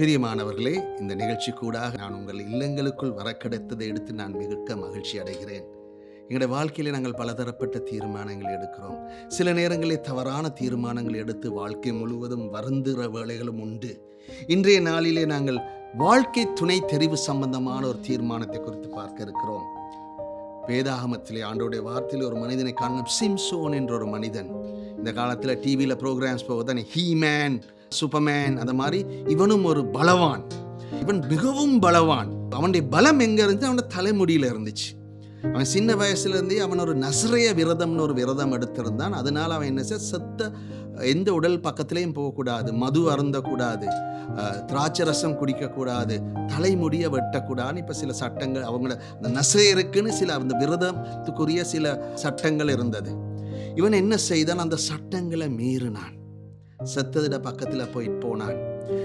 பிரியமானவர்களே இந்த நிகழ்ச்சி கூடாக நான் உங்கள் இல்லங்களுக்குள் வர கிடைத்ததை எடுத்து நான் மிக மகிழ்ச்சி அடைகிறேன். எங்களுடைய வாழ்க்கையில் நாங்கள் பலதரப்பட்ட தீர்மானங்களை எடுக்கிறோம். சில நேரங்களில் தவறான தீர்மானங்களை எடுத்து வாழ்க்கை முழுவதும் வருந்துகிற வேலைகளும் உண்டு. இன்றைய நாளிலே நாங்கள் வாழ்க்கை துணை தெரிவு சம்பந்தமான ஒரு தீர்மானத்தை குறித்து பார்க்க இருக்கிறோம். வேதாகமத்திலே ஆண்டோடைய வார்த்தையில் ஒரு மனிதனை காணும் சிம்சோன் என்ற ஒரு மனிதன். இந்த காலத்தில் டிவியில் ப்ரோக்ராம்ஸ் போகுதானே ஹீமேன் சூப்பர்மேன் அந்த மாதிரி இவனும் ஒரு பலவான். இவன் மிகவும் பலவான். அவனுடைய பலம் எங்க இருந்துச்சு? அவனோட தலைமுடியில் இருந்துச்சு. அவன் சின்ன வயசுலேருந்தே அவன் ஒரு நசரைய விரதம்னு ஒரு விரதம் எடுத்திருந்தான். அதனால் அவன் என்ன செய்ய செத்த எந்த உடல் பக்கத்துலேயும் போகக்கூடாது. மது அருந்தக்கூடாது. திராட்சை ரசம் குடிக்கக்கூடாது. தலைமுடியை வெட்டக்கூடாதுன்னு இப்போ சில சட்டங்கள் அவங்கள அந்த நசையருக்குன்னு சில அந்த விரதத்துக்குரிய சில சட்டங்கள் இருந்தது. இவன் என்ன செய்தான்? அந்த சட்டங்களை மீறினான். செத்ததிட பக்கத்தில் போய் போனான்.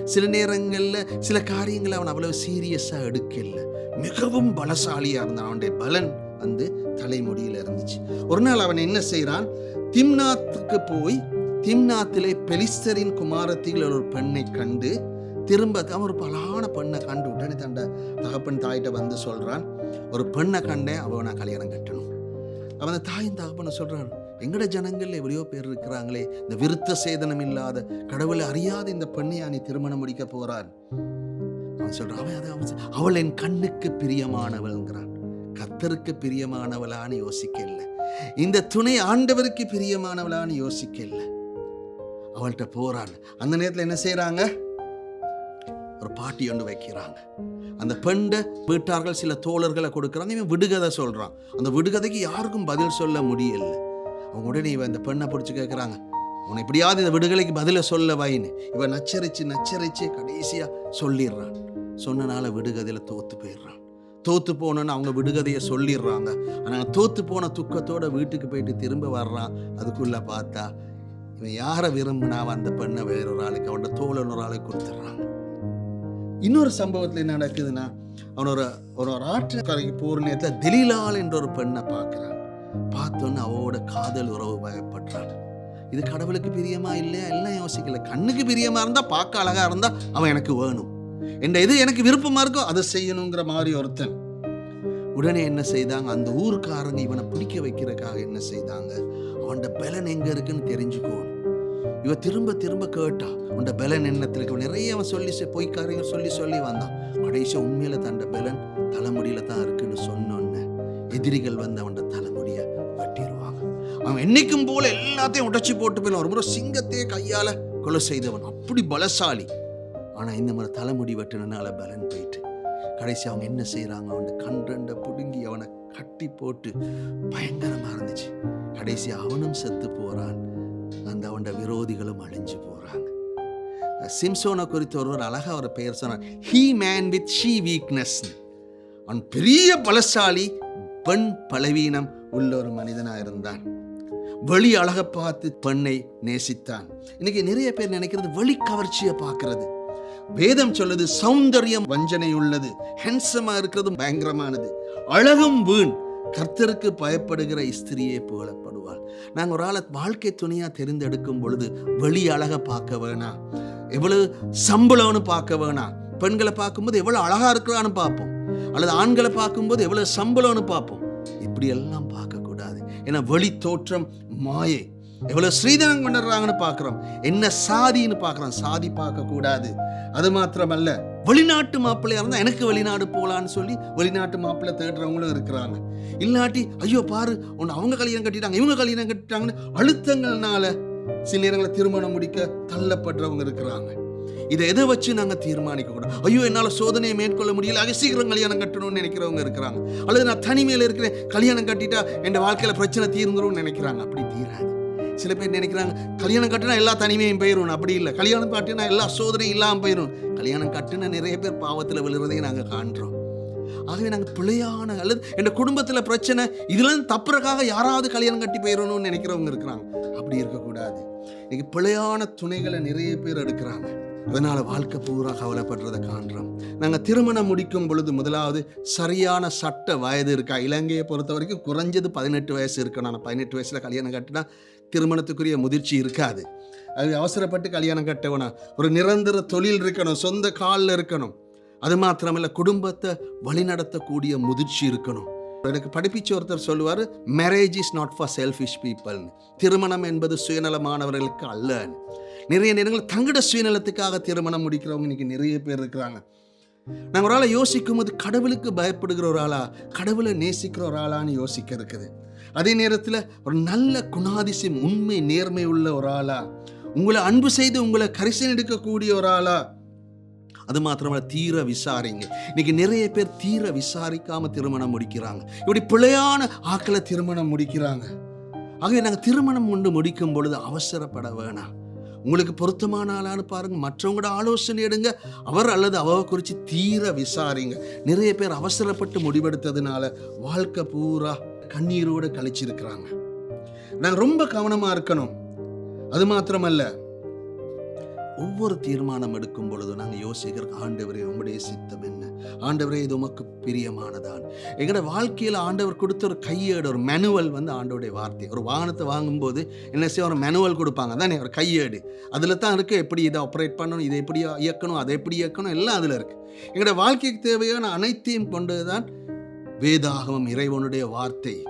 சில நேரங்களில் சில காரியங்களை அவன் அவ்வளவு சீரியஸாக எடுக்கல. மிகவும் பலசாலியாக இருந்தான். அவனுடைய பலன் வந்து தலைமுடியில் இருந்துச்சு. ஒரு நாள் அவன் என்ன செய்கிறான் திம்னாத்துக்கு போய் திம்னாத்திலே பெலிஸ்தரின் குமாரத்திகள் ஒரு பெண்ணை கண்டு திரும்ப அவன் ஒரு பலான பெண்ணை கண்டு உடனே தண்ட தகப்பன் தாயிட்ட வந்து சொல்றான். ஒரு பெண்ணை கண்டேன் அவனை நான் கல்யாணம் கட்டணும். அவன் அந்த தாயின் தகப்பனை சொல்றான் எங்கட ஜனங்கள்ல எவ்வளையோ பேர் இருக்கிறாங்களே இந்த விருத்த சேதனம் இல்லாத கடவுளை அறியாத இந்த பெண்ணை திருமணம் முடிக்க போறான் அவன் சொல்றான் அவன் அதை அவன் அவள் என் கண்ணுக்கு பிரியமானவள்ங்கிறான். கத்தருக்கு பிரியமானவளான்னு யோசிக்கல. இந்த துணை ஆண்டவருக்கு பிரியமானவளான்னு யோசிக்கல. அவள்கிட்ட போறான். அந்த நேரத்தில் என்ன செய்யறாங்க ஒரு பாட்டி ஒன்று வைக்கிறாங்க. அந்த பெண்டை வீட்டார்கள் சில தோழர்களை கொடுக்குறாங்க. இவன் விடுகதை சொல்றான். அந்த விடுகதைக்கு யாருக்கும் பதில் சொல்ல முடியல. அவங்க உடனே இவன் இந்த பெண்ணை பிடிச்சி கேட்குறாங்க உன்னை எப்படியாவது இந்த விடுதலைக்கு பதிலை சொல்ல வைன்னு இவன் நச்சரிச்சு நச்சரிச்சு கடைசியாக சொல்லிடுறான். சொன்னனால விடுகதையில் தோத்து போயிடுறான். தோத்து போனோன்னு அவங்க விடுகதையை சொல்லிடுறாங்க. ஆனால் தோத்து போன துக்கத்தோட வீட்டுக்கு போயிட்டு திரும்ப வர்றான். அதுக்குள்ள பார்த்தா இவன் யாரை விரும்பினாவ அந்த பெண்ணை வேறொரு ஆளுக்கு அவனோட தோழன் ஒரு ஆளுக்கு கொடுத்துட்றாங்க. இன்னொரு சம்பவத்தில் என்ன நடக்குதுன்னா அவனோட ஒரு ஒரு ஒரு ஆற்றுக்கரைக்கு போகிற நேரத்தில் தெலிலால் என்ற ஒரு பெண்ணை பார்க்குறான். பார்த்தோன்னு அவளோட காதல் உறவு பயப்படுறான் இது கடவுளுக்கு பிரியமா இல்லையா? எல்லாம் யோசிக்கல. கண்ணுக்கு பிரியமா இருந்தா பார்க்க அழகா இருந்தா அவன் எனக்கு வேணும். என் இது எனக்கு விருப்பமா இருக்கோ அதை செய்யணுங்கிற மாதிரி ஒருத்தன். உடனே என்ன செய்தாங்க? அந்த ஊருக்காரங்க இவனை பிடிக்க வைக்கிறதுக்காக என்ன செய்தாங்க? அவன்ட பலன் எங்க இருக்குன்னு தெரிஞ்சுக்கோணும் இவ திரும்ப திரும்ப கேட்டா உண்ட பலன் என்னத்தில் இருக்கு? நிறைய அவன் சொல்லி செ- சொல்லி சொல்லி வந்தான். கடைசியா உண்மையில தண்ட பலன் தலைமுடியில தான் இருக்குன்னு சொன்னோன்ன எதிரிகள் வந்து அவன்ட தலை அவன் என்னைக்கும் போல எல்லாத்தையும் உடைச்சி போட்டு போயிடும் ஒரு முறை சிங்கத்தையே கையால கொலை செய்தவன். அப்படி பலசாலி. ஆனா இந்த மாதிரி தலைமுடி வெட்டினால பலன் போயிட்டு கடைசி அவங்க என்ன செய்றாங்க? அவன் கன்றண்ட பிடுங்கி அவனை கட்டி போட்டு பயங்கரமா இருந்துச்சு. கடைசி அவனும் செத்து போறான். அந்த அவனோட விரோதிகளும் அழிஞ்சு போறாங்க. சிம்சோனை குறித்து ஒருவர் அழகா ஒரு பெயர் சொன்னார். He man with she weakness அவன் பெரிய பலசாலி பெண் பலவீனம் உள்ள ஒரு மனிதனாக இருந்தான் வெளி அழகை பார்த்து பெண்ணை நேசித்தான். இன்னைக்கு நிறைய பேர் நினைக்கிறது வெளி கவர்ச்சியை பார்க்கறது. வேதம் சொல்லுது சௌந்தரியம் வஞ்சனை உள்ளது ஹென்சமா இருக்கிறது பயங்கரமானது. அழகும் வீண் கர்த்தருக்கு பயப்படுகிற ஸ்திரியே புகழப்படுவாள். நாங்க ஒரு ஆளை வாழ்க்கை துணையா தெரிந்தெடுக்கும் பொழுது வெளி அழகை பார்க்க வேணாம் எவ்வளவு சம்பளம்னு பார்க்க வேணாம் பெண்களை பார்க்கும்போது எவ்வளவு அழகா இருக்கிறான்னு பார்ப்போம். அல்லது ஆண்களை பார்க்கும்போது எவ்வளவு சம்பளம்னு பார்ப்போம். இப்படி எல்லாம் பார்க்கக்கூடாது ஏன்னா வெளி தோற்றம்? மாயை. எவ்வளவு ஸ்ரீதனம் கொண்டுறாங்கன்னு பார்க்குறோம். என்ன சாதின்னு பார்க்குறோம். சாதி பார்க்கக்கூடாது அது மாத்திரமல்ல. வெளிநாட்டு மாப்பிள்ளையா இருந்தா எனக்கு வெளிநாடு போலான்னு சொல்லி வெளிநாட்டு மாப்பிள்ளை தேடுறவங்களும் இருக்கிறாங்க. இல்லாட்டி ஐயோ பாரு உன்னை அவங்க கல்யாணம் கட்டிட்டாங்க இவங்க கல்யாணம் கட்டிட்டாங்கன்னு அழுத்தங்கள்னால சில நேரங்களில் திருமணம் முடிக்க தள்ளப்படுறவங்க இருக்கிறாங்க. இதை எதை வச்சு நாங்கள் தீர்மானிக்க கூடாது? ஐயோ என்னால் சோதனையை மேற்கொள்ள முடியல. அது சீக்கிரம் கல்யாணம் கட்டணும்னு நினைக்கிறவங்க இருக்கிறாங்க. அல்லது நான் தனிமையில் இருக்கிறேன் கல்யாணம் கட்டிட்டா என் வாழ்க்கையில் பிரச்சனை தீர்ந்துரும்னு நினைக்கிறாங்க. அப்படி தீராது. சில பேர் நினைக்கிறாங்க கல்யாணம் கட்டினா எல்லா தனிமையும் போயிடும் அப்படி இல்லை. கல்யாணம் கட்டினா எல்லா சோதனையும் இல்லாமல் போயிடும் கல்யாணம் கட்டின நிறைய பேர் பாவத்தில் விழுறதையும் நாங்கள் காண்றோம். ஆகவே நாங்கள் பிழையான அல்லது என் குடும்பத்தில் பிரச்சனை இதுலேருந்து தப்புறக்காக யாராவது கல்யாணம் கட்டி போயிடணும்னு நினைக்கிறவங்க இருக்கிறாங்க. அப்படி இருக்கக்கூடாது. இன்னைக்கு பிழையான துணைகளை நிறைய பேர் எடுக்கிறாங்க. அதனால் வாழ்க்கை பூரா கவலைப்படுறதை காண்றோம். நாங்கள் திருமணம் முடிக்கும் பொழுது முதலாவது சரியான சட்ட வயது இருக்கா? இலங்கையை பொறுத்த வரைக்கும் குறைஞ்சது பதினெட்டு வயசு இருக்கணும். ஆனால் பதினெட்டு வயசில் கல்யாணம் கட்டினா திருமணத்துக்குரிய முதிர்ச்சி இருக்காது. அது அவசரப்பட்டு கல்யாணம் கட்டவனா ஒரு நிரந்தர தொழில் இருக்கணும். சொந்த காலில் இருக்கணும். அது மாத்திரமில்லை குடும்பத்தை வழிநடத்தக்கூடிய முதிர்ச்சி இருக்கணும். எனக்கு படிப்பிச்சு ஒருத்தர் சொல்லுவார் marriage is not for selfish பீப்பிள்னு திருமணம் என்பது சுயநலமானவர்களுக்கு அல்லன்னு நிறைய நேரங்கள் தங்கட சுயநலத்துக்காக திருமணம் முடிக்கிறவங்க இன்னைக்கு நிறைய பேர் இருக்கிறாங்க. நாங்கள் ஒரு ஆளை யோசிக்கும் போது கடவுளுக்கு பயப்படுகிற ஒரு ஆளா கடவுளை நேசிக்கிற ஒரு ஆளான்னு யோசிக்க இருக்குது. அதே நேரத்தில் ஒரு நல்ல குணாதிசயம் உண்மை நேர்மை உள்ள ஒரு ஆளா உங்களை அன்பு செய்து உங்களை கரிசன் எடுக்கக்கூடிய ஒரு ஆளா அது மாத்திரமல்ல தீர விசாரிங்க. இன்னைக்கு நிறைய பேர் தீர விசாரிக்காம திருமணம் முடிக்கிறாங்க. இப்படி பிழையான ஆக்களை திருமணம் முடிக்கிறாங்க. ஆகவே நாங்கள் திருமணம் கொண்டு முடிக்கும் பொழுது அவசரப்பட வேணாம். உங்களுக்கு பொருத்தமான ஆளான்னு பாருங்க மற்றவங்களோட ஆலோசனை எடுங்க. அவர் அல்லது அவ குறித்து தீர விசாரிங்க. நிறைய பேர் அவசரப்பட்டு முடிவெடுத்ததுனால வாழ்க்கை பூரா கண்ணீரோடு கழிச்சிருக்கிறாங்க. நாங்கள் ரொம்ப கவனமாக இருக்கணும். அது மாத்திரமல்ல ஒவ்வொரு தீர்மானம் எடுக்கும் பொழுது நாங்கள் யோசிக்கிற ஆண்டவரே உங்களுடைய சித்தம் என்ன? ஆண்டவரே இது உமக்கு பிரியமானதான் எங்களோட வாழ்க்கையில் ஆண்டவர் கொடுத்த ஒரு கையேடு ஒரு மெனுவல் வந்து ஆண்டவருடைய வார்த்தை. ஒரு வாகனத்தை வாங்கும்போது என்ன செய்ய ஒரு மெனுவல் கொடுப்பாங்க. தானே ஒரு கையேடு. அதில் தான் இருக்குது எப்படி இதை ஆப்ரேட் பண்ணணும்? இதை எப்படி இயக்கணும்? அதை எப்படி இயக்கணும்? எல்லாம் அதில் இருக்குது எங்களோட வாழ்க்கைக்கு தேவையான அனைத்தையும் கொண்டது தான் வேதாகமம் இறைவனுடைய வார்த்தை.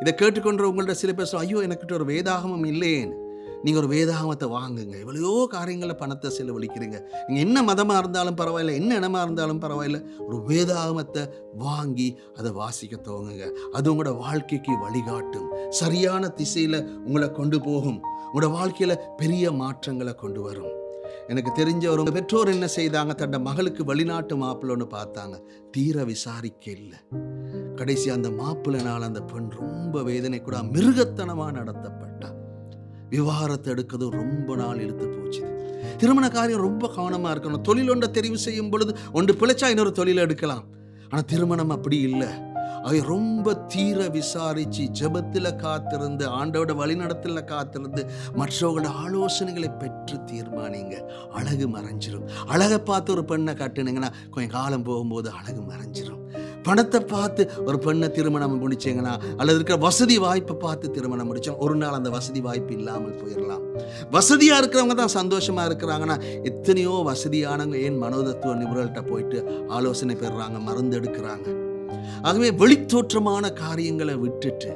இதை கேட்டுக்கொண்ட உங்கள்ட்ட சில பேர் ஐயோ எனக்கிட்ட ஒரு வேதாகமம் இல்லையேன்னு. நீங்கள் ஒரு வேதாகமத்தை வாங்குங்க. எவ்வளையோ காரியங்களில் பணத்தை செலவழிக்கிறீங்க. நீங்கள் என்ன மதமாக இருந்தாலும் பரவாயில்ல என்ன இனமாக இருந்தாலும் பரவாயில்ல ஒரு வேதாகமத்தை வாங்கி அதை வாசிக்க துவங்குங்க. அது உங்களோட வாழ்க்கைக்கு வழிகாட்டும். சரியான திசையில் உங்களை கொண்டு போகும். உங்களோட வாழ்க்கையில் பெரிய மாற்றங்களை கொண்டு வரும். எனக்கு தெரிஞ்ச ஒரு பெற்றோர் என்ன செய்தாங்க தன்னோட மகளுக்கு வெளிநாட்டு மாப்பிள்ளன்னு பார்த்தாங்க. தீர விசாரிக்க இல்லை. கடைசி அந்த மாப்பிள்ளனால் அந்த பெண் ரொம்ப வேதனை கூட மிருகத்தனமாக நடத்தப்பட்டா. விவாகரத்தை எடுக்கிறது ரொம்ப நாள் இழுத்து போச்சு. திருமண காரியம் ரொம்ப கவனமாக இருக்கணும். தொழில் ஒன்றை தெரிவு செய்யும் பொழுது ஒன்று பிழைச்சா இன்னொரு தொழில் எடுக்கலாம். ஆனால் திருமணம் அப்படி இல்லை. அவை ரொம்ப தீர விசாரிச்சு ஜெபத்தில் காத்திருந்து ஆண்டோட வழிநடத்துல காத்திருந்து மற்றவங்களோட ஆலோசனைகளை பெற்று தீர்மானிங்க. அழகு மறைஞ்சிரும். அழகை பார்த்து ஒரு பெண்ணை கட்டுனீங்கன்னா கொஞ்சம் காலம் போகும்போது அழகு மறைஞ்சிரும். பணத்தை பார்த்து ஒரு பெண்ணை திருமணம் முடிச்சீங்கன்னா அல்லது இருக்கிற வசதி வாய்ப்பை பார்த்து திருமணம் முடிச்சோம் ஒரு நாள் அந்த வசதி வாய்ப்பு இல்லாமல் போயிடலாம். வசதியாக இருக்கிறவங்க தான் சந்தோஷமாக இருக்கிறாங்கன்னா எத்தனையோ வசதியானவங்க ஏன் மனோதத்துவ நிபுணர்கள்ட்ட போயிட்டு ஆலோசனை பெறுறாங்க மருந்து எடுக்கிறாங்க? ஆகவே வெளித்தோற்றமான காரியங்களை விட்டுட்டு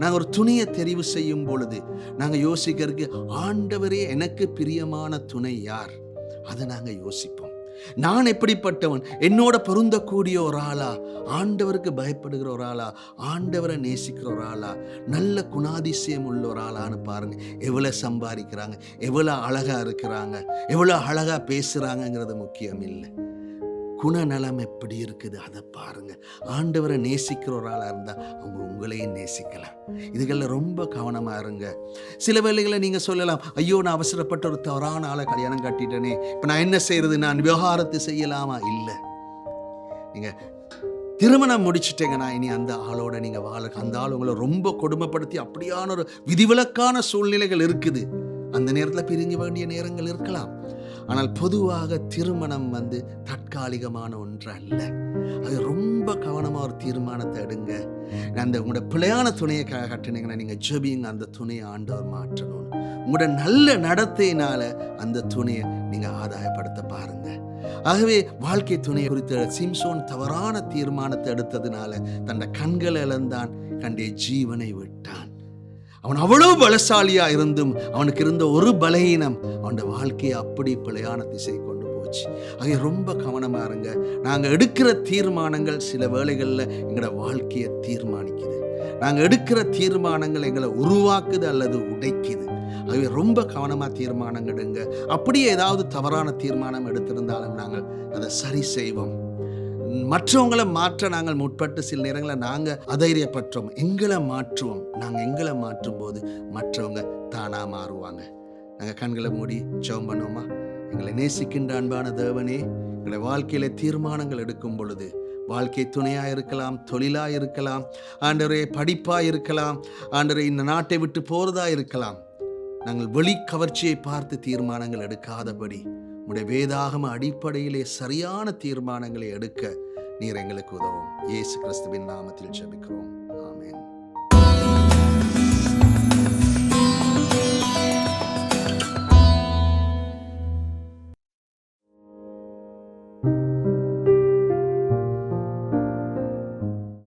நாங்கள் ஒரு துணியை தெரிவு செய்யும் பொழுது நாங்கள் யோசிக்கிறதுக்கு ஆண்டவரே எனக்கு பிரியமான துணை யார்? அதை நாங்கள் யோசிப்போம். நான் எப்படிப்பட்டவன்? என்னோட பொருந்தக்கூடிய ஒரு ஆளா? ஆண்டவருக்கு பயப்படுகிற ஒரு ஆளா? ஆண்டவரை நேசிக்கிற ஒரு ஆளா? நல்ல குணாதிசயம் உள்ள ஒரு ஆளான்னு பாருங்க. எவ்வளோ சம்பாதிக்கிறாங்க? எவ்வளோ அழகா இருக்கிறாங்க? எவ்வளோ அழகா பேசுறாங்கங்கிறது முக்கியம் இல்லை. குணநலம் எப்படி இருக்குது? அதை பாருங்க. ஆண்டவரை நேசிக்கிற ஒரு ஆளாக இருந்தால் அவங்க உங்களையும் நேசிக்கலாம். இதுகளில் ரொம்ப கவனமாக இருங்க. சில வேலைகளை நீங்கள் சொல்லலாம் ஐயோ நான் அவசரப்பட்ட ஒரு தவறான ஆளை கல்யாணம் கட்டிட்டேனே. இப்போ நான் என்ன செய்யறது நான் விவகாரத்தை செய்யலாமா? இல்லை. நீங்கள் திருமணம் முடிச்சிட்டேங்கன்னா இனி அந்த ஆளோட நீங்கள் வாழ அந்த ஆள் உங்களை ரொம்ப கொடுமைப்படுத்தி அப்படியான ஒரு விதிவிலக்கான சூழ்நிலைகள் இருக்குது. அந்த நேரத்தில் பிரிஞ்ச வேண்டிய நேரங்கள் இருக்கலாம். ஆனால் பொதுவாக திருமணம் வந்து தற்காலிகமான ஒன்று அல்ல அது ரொம்ப கவனமாக ஒரு தீர்மானத்தை எடுங்க. அந்த உங்களோட பிழையான துணையை க கட்டினீங்கன்னா நீங்கள் ஜெபிங்க அந்த துணையை ஆண்டவர் மாற்றணும். உங்களோட நல்ல நடத்தையினால அந்த துணையை நீங்கள் ஆதாயப்படுத்த பாருங்க. ஆகவே வாழ்க்கை துணை குறித்த சிம்சோன் தவறான தீர்மானத்தை எடுத்ததுனால தன்னை கண்களை இழந்தான் கண்டே ஜீவனை விட்டான். அவன் அவ்வளவு பலசாலியா இருந்தும் அவனுக்கு இருந்த ஒரு பலகீனம் அவனோட வாழ்க்கையை அப்படி பிழையான திசை கொண்டு போச்சு. ஆகிய ரொம்ப கவனமா இருங்க. நாங்கள் எடுக்கிற தீர்மானங்கள் சில வேளைகளில் எங்களோட வாழ்க்கையை தீர்மானிக்குது. நாங்கள் எடுக்கிற தீர்மானங்கள் எங்களை உருவாக்குது அல்லது உடைக்குது. ஆகவே ரொம்ப கவனமாக தீர்மானம் எடுங்க. அப்படியே ஏதாவது தவறான தீர்மானம் எடுத்திருந்தாலும் நாங்கள் அதை சரி செய்வோம். மற்றவங்களை மாற்ற நாங்கள் முற்பட்டு சில நேரங்களில் நாங்கள் அதைரியப்பற்றோம். எங்களை மாற்றுவோம். நாங்கள் எங்களை மாற்றும் போது மற்றவங்க தானாக மாறுவாங்க. நாங்கள் கண்களை மூடி ஜெபம் பண்ணுவோமா? எங்களை நேசிக்கின்ற அன்பான தேவனே எங்களை வாழ்க்கையில தீர்மானங்கள் எடுக்கும் பொழுது வாழ்க்கை துணையாக இருக்கலாம் தொழிலாக இருக்கலாம் ஆண்டவரே படிப்பாக இருக்கலாம் ஆண்டவரே இந்த நாட்டை விட்டு போகிறதா இருக்கலாம் நாங்கள் வெளி கவர்ச்சியை பார்த்து தீர்மானங்கள் எடுக்காதபடி உடைய வேதாகம அடிப்படையிலே சரியான தீர்மானங்களை எடுக்க நீர் எங்களுக்கு உதவும். இயேசு கிறிஸ்துவின் நாமத்தில் ஜெபிக்கிறோம்.